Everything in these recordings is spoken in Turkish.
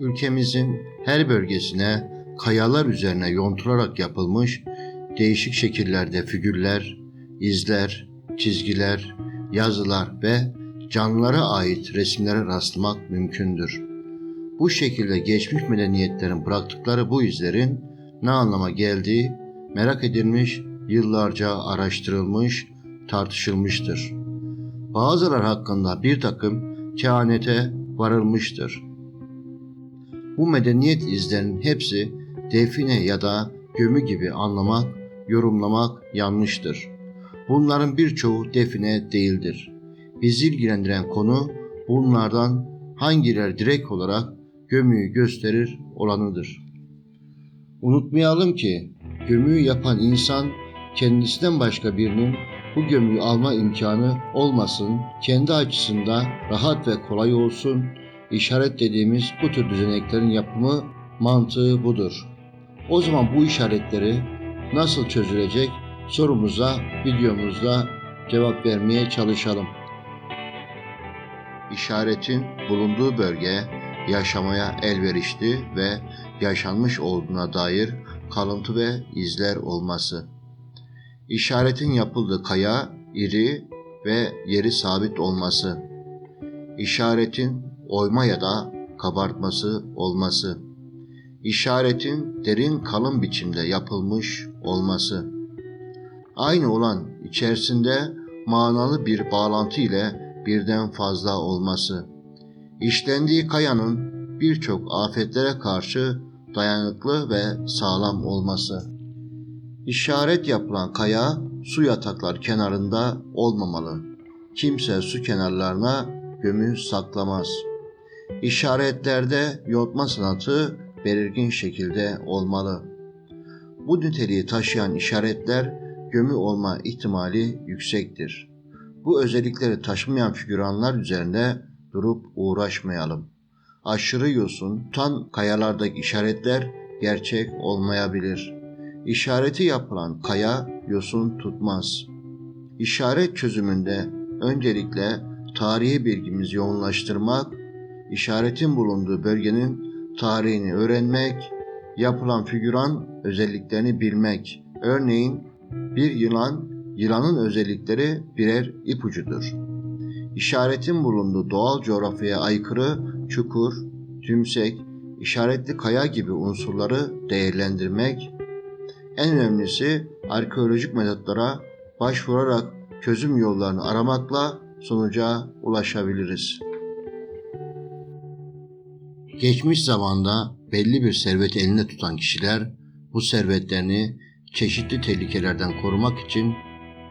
Ülkemizin her bölgesine kayalar üzerine yontularak yapılmış değişik şekillerde figürler, izler, çizgiler, yazılar ve canlılara ait resimlere rastlamak mümkündür. Bu şekilde geçmiş medeniyetlerin bıraktıkları bu izlerin ne anlama geldiği merak edilmiş, yıllarca araştırılmış, tartışılmıştır. Bazılar hakkında bir takım kehanete varılmıştır. Bu medeniyet izlerinin hepsi define ya da gömü gibi anlamak, yorumlamak yanlıştır. Bunların birçoğu define değildir. Bizi ilgilendiren konu bunlardan hangileri direkt olarak gömüyü gösterir olanıdır. Unutmayalım ki gömüyü yapan insan kendisinden başka birinin bu gömüyü alma imkanı olmasın, kendi açısında rahat ve kolay olsun, işaret dediğimiz bu tür düzeneklerin yapımı mantığı budur. O zaman bu işaretleri nasıl çözülecek sorumuza videomuzda cevap vermeye çalışalım. İşaretin bulunduğu bölge yaşamaya elverişli ve yaşanmış olduğuna dair kalıntı ve izler olması. İşaretin yapıldığı kaya iri ve yeri sabit olması. İşaretin oyma ya da kabartması olması. İşaretin derin kalın biçimde yapılmış olması. Aynı olan içerisinde manalı bir bağlantı ile birden fazla olması. İşlendiği kayanın birçok afetlere karşı dayanıklı ve sağlam olması. İşaret yapılan kaya su yataklar kenarında olmamalı. Kimse su kenarlarına gömü saklamaz. İşaretlerde yontma sanatı belirgin şekilde olmalı. Bu niteliği taşıyan işaretler gömü olma ihtimali yüksektir. Bu özellikleri taşımayan figüranlar üzerinde durup uğraşmayalım. Aşırı yosun, tan kayalardaki işaretler gerçek olmayabilir. İşareti yapılan kaya yosun tutmaz. İşaret çözümünde öncelikle tarihi bilgimizi yoğunlaştırmak, işaretin bulunduğu bölgenin tarihini öğrenmek, yapılan figüran özelliklerini bilmek. Örneğin bir yılan, yılanın özellikleri birer ipucudur. İşaretin bulunduğu doğal coğrafyaya aykırı çukur, tümsek, işaretli kaya gibi unsurları değerlendirmek, en önemlisi arkeolojik metotlara başvurarak çözüm yollarını aramakla sonuca ulaşabiliriz. Geçmiş zamanda belli bir serveti elinde tutan kişiler bu servetlerini çeşitli tehlikelerden korumak için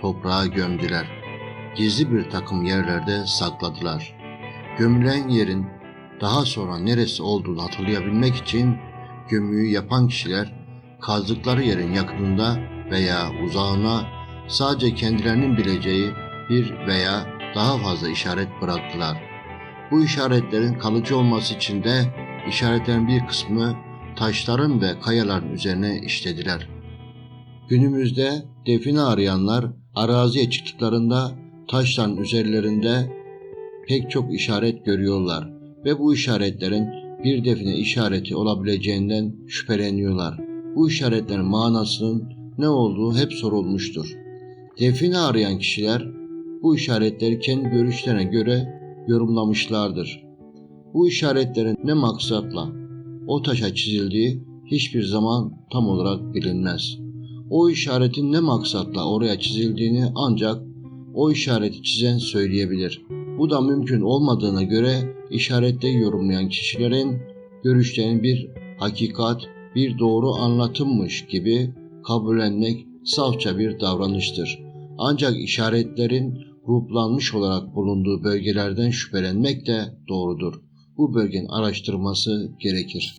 toprağa gömdüler. Gizli bir takım yerlerde sakladılar. Gömülen yerin daha sonra neresi olduğunu hatırlayabilmek için gömüyü yapan kişiler kazdıkları yerin yakınında veya uzağına sadece kendilerinin bileceği bir veya daha fazla işaret bıraktılar. Bu işaretlerin kalıcı olması için de işaretlerin bir kısmı taşların ve kayaların üzerine işlediler. Günümüzde define arayanlar araziye çıktıklarında taşların üzerlerinde pek çok işaret görüyorlar ve bu işaretlerin bir define işareti olabileceğinden şüpheleniyorlar. Bu işaretlerin manasının ne olduğu hep sorulmuştur. Define arayan kişiler bu işaretleri kendi görüşlerine göre yorumlamışlardır. Bu işaretlerin ne maksatla o taşa çizildiği hiçbir zaman tam olarak bilinmez. O işaretin ne maksatla oraya çizildiğini ancak o işareti çizen söyleyebilir. Bu da mümkün olmadığına göre işarette yorumlayan kişilerin görüşlerini bir hakikat, bir doğru anlatımmış gibi kabullenmek safça bir davranıştır. Ancak işaretlerin gruplanmış olarak bulunduğu bölgelerden şüphelenmek de doğrudur. Bu bölgenin araştırılması gerekir.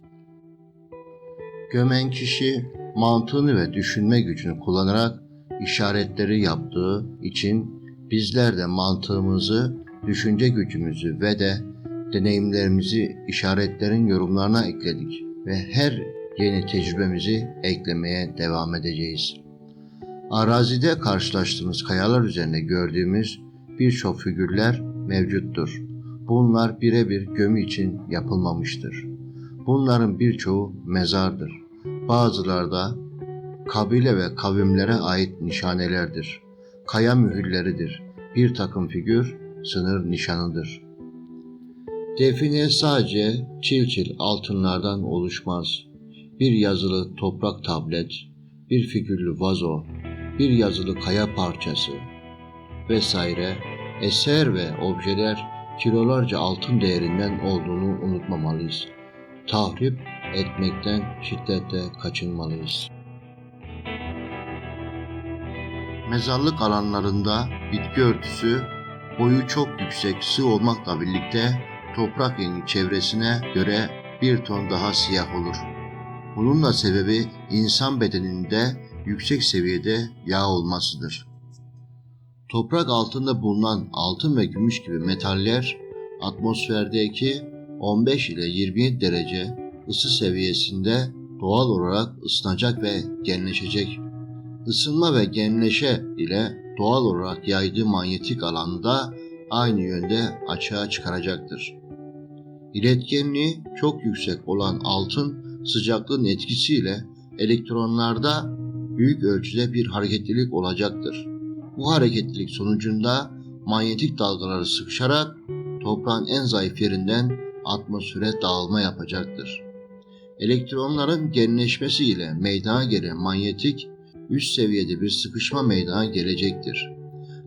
Gömen kişi mantığını ve düşünme gücünü kullanarak işaretleri yaptığı için bizler de mantığımızı, düşünce gücümüzü ve de deneyimlerimizi işaretlerin yorumlarına ekledik ve her yeni tecrübemizi eklemeye devam edeceğiz. Arazide karşılaştığımız kayalar üzerinde gördüğümüz birçok figürler mevcuttur. Bunlar birebir gömü için yapılmamıştır. Bunların birçoğu mezardır. Bazıları da kabile ve kavimlere ait nişanelerdir. Kaya mühürleridir. Bir takım figür sınır nişanıdır. Define sadece çil çil altınlardan oluşmaz. Bir yazılı toprak tablet, bir figürlü vazo, bir yazılı kaya parçası vesaire eser ve objeler kilolarca altın değerinden olduğunu unutmamalıyız. Tahrip etmekten şiddetle kaçınmalıyız. Mezarlık alanlarında bitki örtüsü boyu çok yüksek sığ olmakla birlikte toprak rengi çevresine göre bir ton daha siyah olur. Bunun da sebebi insan bedeninde yüksek seviyede yağ olmasıdır. Toprak altında bulunan altın ve gümüş gibi metaller atmosferdeki 15 ile 27 derece ısı seviyesinde doğal olarak ısınacak ve genleşecek. Isınma ve genleşe ile doğal olarak yaydığı manyetik alanı da aynı yönde açığa çıkaracaktır. İletkenliği çok yüksek olan altın sıcaklığın etkisiyle elektronlarda büyük ölçüde bir hareketlilik olacaktır. Bu hareketlilik sonucunda manyetik dalgaları sıkışarak toprağın en zayıf yerinden atmosfere dağılma yapacaktır. Elektronların genleşmesi meydana gelen manyetik üst seviyede bir sıkışma meydana gelecektir.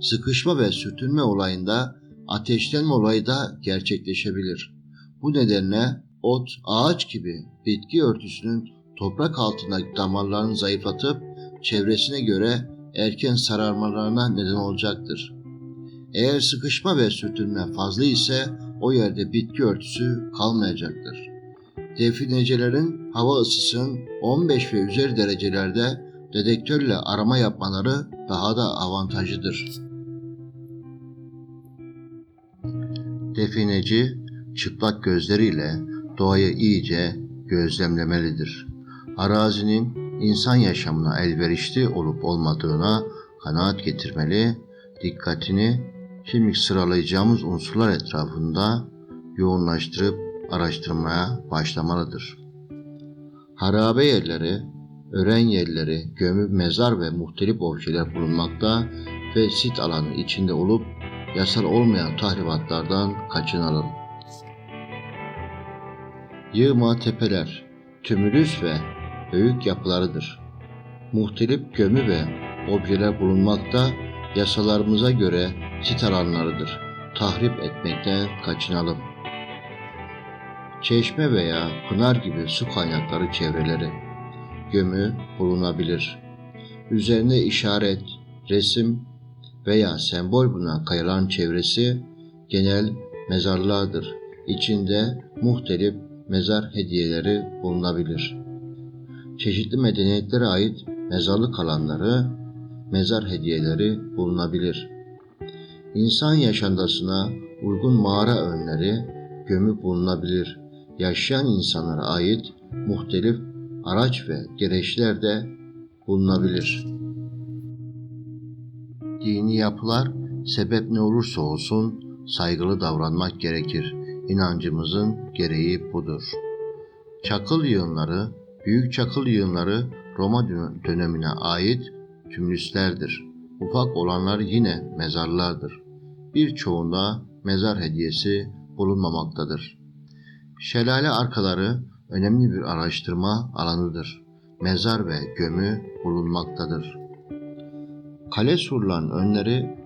Sıkışma ve sürtünme olayında ateşlenme olayı da gerçekleşebilir. Bu nedenle ot, ağaç gibi bitki örtüsünün toprak altındaki damarlarını zayıflatıp çevresine göre erken sararmalarına neden olacaktır. Eğer sıkışma ve sürtünme fazla ise o yerde bitki örtüsü kalmayacaktır. Definecilerin hava ısısının 15 ve üzeri derecelerde dedektörle arama yapmaları daha da avantajlıdır. Defineci çıplak gözleriyle doğayı iyice gözlemlemelidir. Arazinin insan yaşamına elverişli olup olmadığına kanaat getirmeli, dikkatini şimdi sıralayacağımız unsurlar etrafında yoğunlaştırıp araştırmaya başlamalıdır. Harabe yerleri, ören yerleri, gömü, mezar ve muhtelif objeler bulunmakta ve sit alanı içinde olup yasal olmayan tahribatlardan kaçınalım. Yığma tepeler, tümülüs ve büyük yapılarıdır. Muhtelif gömü ve objeler bulunmakta yasalarımıza göre sit alanlarıdır. Tahrip etmekten kaçınalım. Çeşme veya pınar gibi su kaynakları çevreleri gömü bulunabilir. Üzerine işaret, resim veya sembol bulunan kayaların çevresi genel mezarlardır. İçinde muhtelif mezar hediyeleri bulunabilir. Çeşitli medeniyetlere ait mezarlık alanları, mezar hediyeleri bulunabilir. İnsan yaşantısına uygun mağara önleri, gömü bulunabilir. Yaşayan insanlara ait muhtelif araç ve gereçler de bulunabilir. Dini yapılar sebep ne olursa olsun saygılı davranmak gerekir. İnancımızın gereği budur. Çakıl yığınları, büyük çakıl yığınları Roma dönemine ait tümlüslerdir. Ufak olanlar yine mezarlardır. Birçoğunda mezar hediyesi bulunmamaktadır. Şelale arkaları önemli bir araştırma alanıdır. Mezar ve gömü bulunmaktadır. Kale surların önleri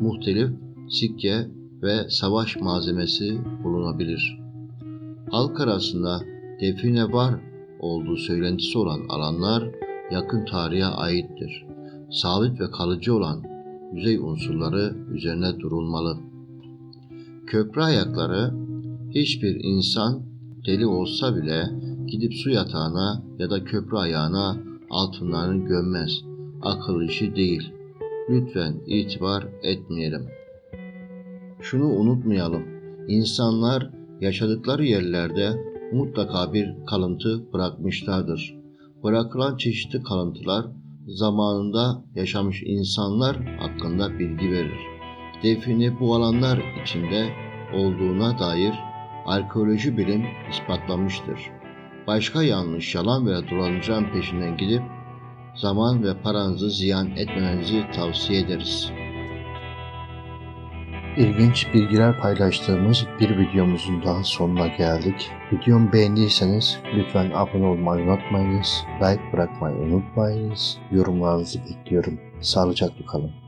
muhtelif sikke ve savaş malzemesi bulunabilir. Halk arasında define var olduğu söylentisi olan alanlar yakın tarihe aittir. Sabit ve kalıcı olan yüzey unsurları üzerine durulmalı. Köprü ayakları hiçbir insan deli olsa bile gidip su yatağına ya da köprü ayağına altınlarını gömmez. Akıl işi değil. Lütfen itibar etmeyelim. Şunu unutmayalım. İnsanlar yaşadıkları yerlerde mutlaka bir kalıntı bırakmışlardır. Bırakılan çeşitli kalıntılar zamanında yaşamış insanlar hakkında bilgi verir. Defini bu alanlar içinde olduğuna dair arkeoloji bilim ispatlamıştır. başka yanlış, yalan ve dolandırıcıların peşinden gidip zaman ve paranızı ziyan etmemenizi tavsiye ederiz. İlginç bilgiler paylaştığımız bir videomuzun daha sonuna geldik. Videomu beğendiyseniz lütfen abone olmayı unutmayınız, like bırakmayı unutmayınız, yorumlarınızı bekliyorum. Sağlıcakla kalın.